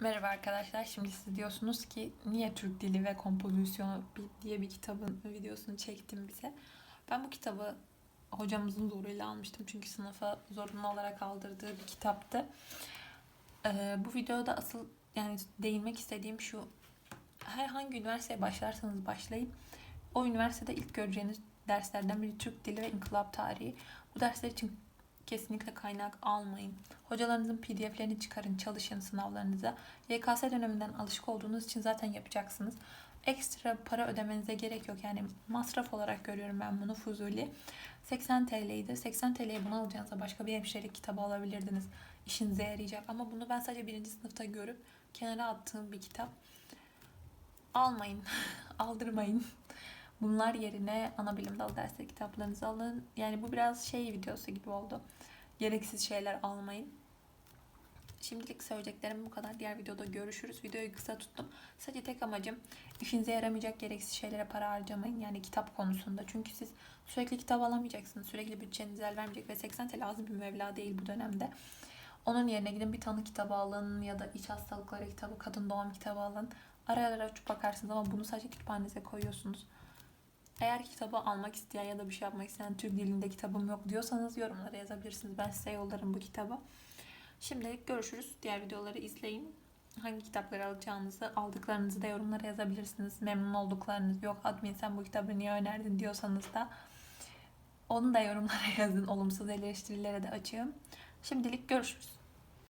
Merhaba arkadaşlar. Şimdi siz diyorsunuz ki niye Türk Dili ve Kompozisyonu diye bir kitabın videosunu çektim bize. Ben bu kitabı hocamızın zoruyla almıştım. Çünkü sınıfa zorunlu olarak aldırdığı bir kitaptı. Ee, bu videoda asıl yani değinmek istediğim şu. Herhangi üniversiteye başlarsanız başlayın. O üniversitede ilk göreceğiniz derslerden biri Türk Dili ve İnkılap Tarihi. Bu dersler için kesinlikle kaynak almayın. Hocalarınızın pdf'lerini çıkarın, çalışın sınavlarınıza. YKS döneminden alışık olduğunuz için zaten yapacaksınız. Ekstra para ödemenize gerek yok. Yani masraf olarak görüyorum ben bunu Fuzuli. 80 TL'ydi. 80 TL'ye bunu alacağınıza başka bir hemşirelik kitabı alabilirdiniz. İşinize yarayacak. Ama bunu ben sadece birinci sınıfta görüp kenara attığım bir kitap. Almayın. Aldırmayın. Bunlar yerine ana bilim dalı dersleri kitaplarınızı alın. Yani bu biraz şey videosu gibi oldu. Gereksiz şeyler almayın. Şimdilik söyleyeceklerim bu kadar. Diğer videoda görüşürüz. Videoyu kısa tuttum. Sadece tek amacım işinize yaramayacak gereksiz şeylere para harcamayın. Yani kitap konusunda. Çünkü siz sürekli kitap alamayacaksınız. Sürekli bütçeniz el vermeyecek ve 80 TL az bir meblağ değil bu dönemde. Onun yerine gidin bir tanı kitabı alın ya da iç hastalıkları kitabı, kadın doğum kitabı alın. Ara ara açıp bakarsınız ama bunu sadece kütüphanenize koyuyorsunuz. Eğer kitabı almak isteyen ya da bir şey yapmak isteyen Türk dilinde kitabım yok diyorsanız yorumlara yazabilirsiniz. Ben size yollarım bu kitabı. Şimdilik görüşürüz. Diğer videoları izleyin. Hangi kitapları alacağınızı, aldıklarınızı da yorumlara yazabilirsiniz. Memnun olduklarınız yok. Admin sen bu kitabı niye önerdin diyorsanız da onu da yorumlara yazın. Olumsuz eleştirilere de açığım. Şimdilik görüşürüz.